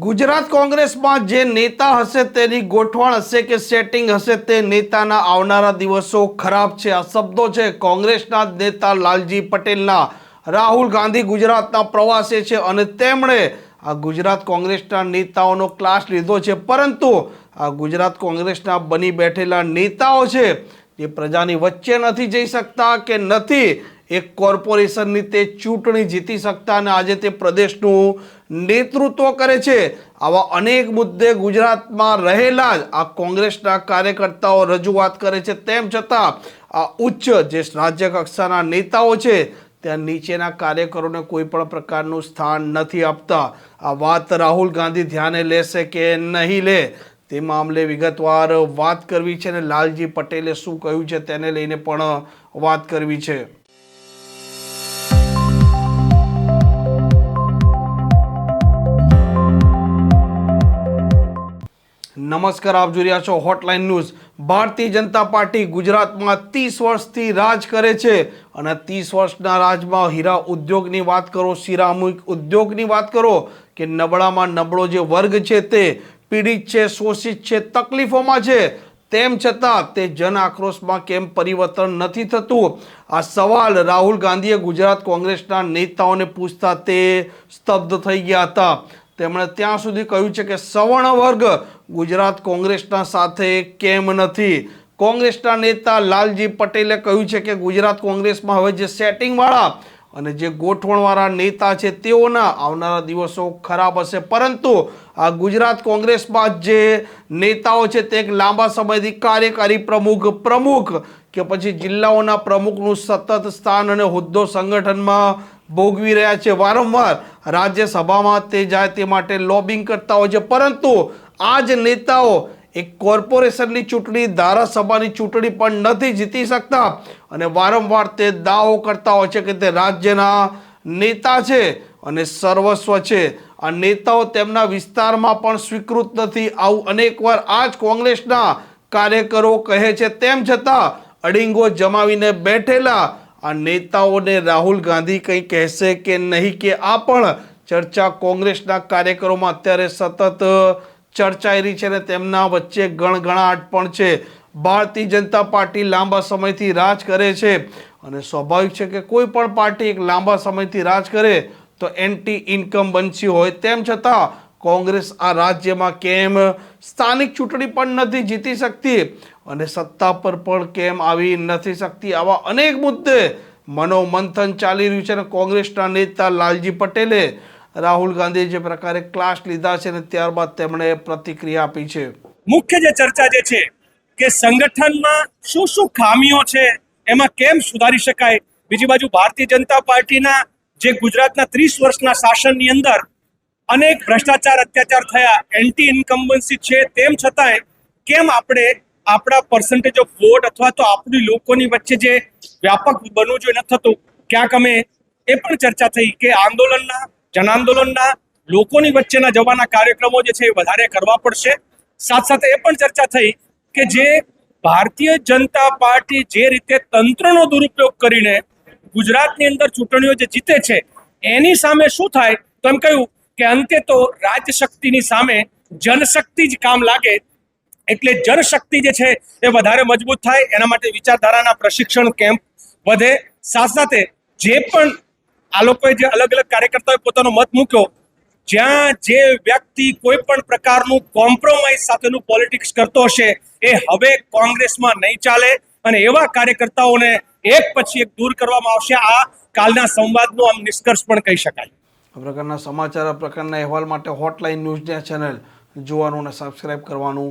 ગુજરાત કોંગ્રેસમાં જે નેતા હશે તેની ગોઠવણ હશે કે સેટિંગ હશે તે નેતાના આવનારા દિવસો ખરાબ છે. આ શબ્દો છે કોંગ્રેસના નેતા લાલજી પટેલના. રાહુલ ગાંધી ગુજરાતના પ્રવાસે છે અને તેમણે આ ગુજરાત કોંગ્રેસના નેતાઓનો ક્લાસ લીધો છે. પરંતુ આ ગુજરાત કોંગ્રેસના બની બેઠેલા નેતાઓ છે જે પ્રજાની વચ્ચે નથી જઈ શકતા કે નથી એક કોર્પોરેશનની તે ચૂંટણી જીતી શકતા અને આજે તે પ્રદેશનું નેતૃત્વ કરે છે. આવા અનેક મુદ્દે ગુજરાતમાં રહેલા જ આ કોંગ્રેસના કાર્યકર્તાઓ રજૂઆત કરે છે. તેમ છતાં આ ઉચ્ચ જે રાજ્ય કક્ષાના નેતાઓ છે, ત્યાં નીચેના કાર્યકરોને કોઈ પણ પ્રકારનું સ્થાન નથી આપતા. આ વાત રાહુલ ગાંધી ધ્યાને લેશે કે નહીં લે, તે મામલે વિગતવાર વાત કરવી છે અને લાલજી પટેલે શું કહ્યું છે તેને લઈને પણ વાત કરવી છે. નમસ્કાર, આપ જોઈ રહ્યા છો hotline news Bharatiya Janata party ગુજરાતમાં ત્રીસ વર્ષથી રાજ કરે છે અને ત્રીસ વર્ષના રાજમાં હીરા ઉદ્યોગની વાત કરો, સિરામિક ઉદ્યોગની વાત કરો, કે નબળામાં નબળો જે વર્ગ છે તે પીડિત છે, શોષિત છે, તકલીફોમાં છે, તેમ છતાં તે જન આક્રોશમાં કેમ પરિવર્તન નથી થતું? આ સવાલ રાહુલ ગાંધીએ ગુજરાત કોંગ્રેસના નેતાઓને પૂછતા તે સ્તબ્ધ થઈ ગયા હતા. તેમણે ત્યાં સુધી કહ્યું છે કે સવર્ણ વર્ગ ગુજરાત કોંગ્રેસના સાથે કેમ નથી? કોંગ્રેસના નેતા લાલજી પટેલે કહ્યું છે કે ગુજરાત કોંગ્રેસમાં હવે જે સેટિંગવાળા અને જે ગોઠવણવાળા નેતા છે તેઓના આવનારા દિવસો ખરાબ હશે. પરંતુ આ ગુજરાત કોંગ્રેસમાં જે નેતાઓ છે તે એક લાંબા સમયથી કાર્યકારી પ્રમુખ પ્રમુખ કે પછી જિલ્લાઓના પ્રમુખનું સતત સ્થાન અને હોદ્દો સંગઠનમાં ભોગવી રહ્યા છે. વારંવાર રાજ્યસભામાં તે જાય તે માટે લોબિંગ કરતા હોય છે. પરંતુ આ જ નેતાઓ એક કોર્પોરેશનની ચૂંટણી, ધારાસભાની ચૂંટણી પણ નથી જીતી શકતા. અને વારંવાર તે દાવો કરતા હોય છે કે તે રાજ્યના નેતા છે અને સર્વસ્વ છે. આ નેતાઓ તેમના વિસ્તારમાં પણ સ્વીકૃત નથી. આવું અનેકવાર આ જ કોંગ્રેસના કાર્યકરો કહે છે. તેમ છતાં અડીંગો જમાવીને બેઠેલા આ નેતાઓને રાહુલ ગાંધી કંઈ કહેશે કે નહીં કે આ પણ ચર્ચા કોંગ્રેસના કાર્યકરોમાં અત્યારે સતત ચર્ચાઈ રહી છે અને તેમના વચ્ચે ગણગણાટ પણ છે. ભારતીય જનતા પાર્ટી લાંબા સમયથી રાજ કરે છે અને સ્વાભાવિક છે કે કોઈ પણ પાર્ટી એક લાંબા સમયથી રાજ કરે તો એન્ટી ઇન્કમ બનશી હોય. તેમ છતાં કોંગ્રેસ આ રાજ્યમાં કેમ સ્થાનિક ચૂંટણી પણ નથી જીતી શકતી? અને સત્તા પર પણ કેમ આવી નથી શકતી આવા અનેક મુદ્દે મનોમંથન ચાલી રહ્યું છે અને કોંગ્રેસના નેતા લાલજી પટેલે રાહુલ ગાંધીએ જે પ્રકારે ક્લાસ લીધા છે અને ત્યારબાદ તેમણે પ્રતિક્રિયા આપી છે. મુખ્ય જે ચર્ચા જે છે કે સંગઠનમાં શું શું ખામીઓ છે, એમાં કેમ સુધારી શકાય? બીજી બાજુ ભારતીય જનતા પાર્ટીના જે ગુજરાતના ત્રીસ વર્ષના શાસનની અંદર અનેક ભ્રષ્ટાચાર, અત્યાચાર થયા એન્ટી ઇન્કમ્બન્સી છે, તેમ છતાંય કેમ આપણે આપણા પર્સન્ટેજ ઓફ વોટ અથવા તો આપણી લોકોની વચ્ચે જે વ્યાપક બનવું જોઈએ ન થતું, ક્યાંક અમે એ પણ ચર્ચા થઈ કે આંદોલનના, જનાંદોલનના, લોકોની વચ્ચેના જવાના કાર્યક્રમો જે છે એ વધારે કરવા પડશે. સાથે સાથે એ પણ ચર્ચા થઈ કે જે ભારતીય જનતા પાર્ટી જે રીતે તંત્રનો દુરુપયોગ કરીને ગુજરાતની અંદર ચૂંટણીઓ જે જીતે છે, એની સામે શું થાય? તો એમ કહ્યું કે અંતે તો રાજ્ય શક્તિની સામે જનશક્તિ જ કામ લાગે એટલે જનશક્તિ જે છે એ વધારે મજબૂત થાય, એના માટે વિચારધારાના પ્રશિક્ષણ કેમ્પ વધે. સાથે સાથે જે પણ આ લોકોએ જે અલગ અલગ કાર્યકર્તાઓએ પોતાનો મત મૂક્યો, જ્યાં જે વ્યક્તિ કોઈ પણ પ્રકારનું કોમ્પ્રોમાઇઝ સાથેનું પોલિટિક્સ કરતો હશે, એ હવે કોંગ્રેસમાં નહીં ચાલે. અને એવા કાર્યકર્તાઓને એક પછી એક દૂર કરવામાં આવશે. આ કાલના સંવાદનો આમ નિષ્કર્ષ પણ કહી શકાય. આ પ્રકારના સમાચાર, આ પ્રકારના અહેવાલ માટે હોટલાઇન ન્યૂઝ ચેનલ જોવાનું અને સબસ્ક્રાઇબ કરવાનું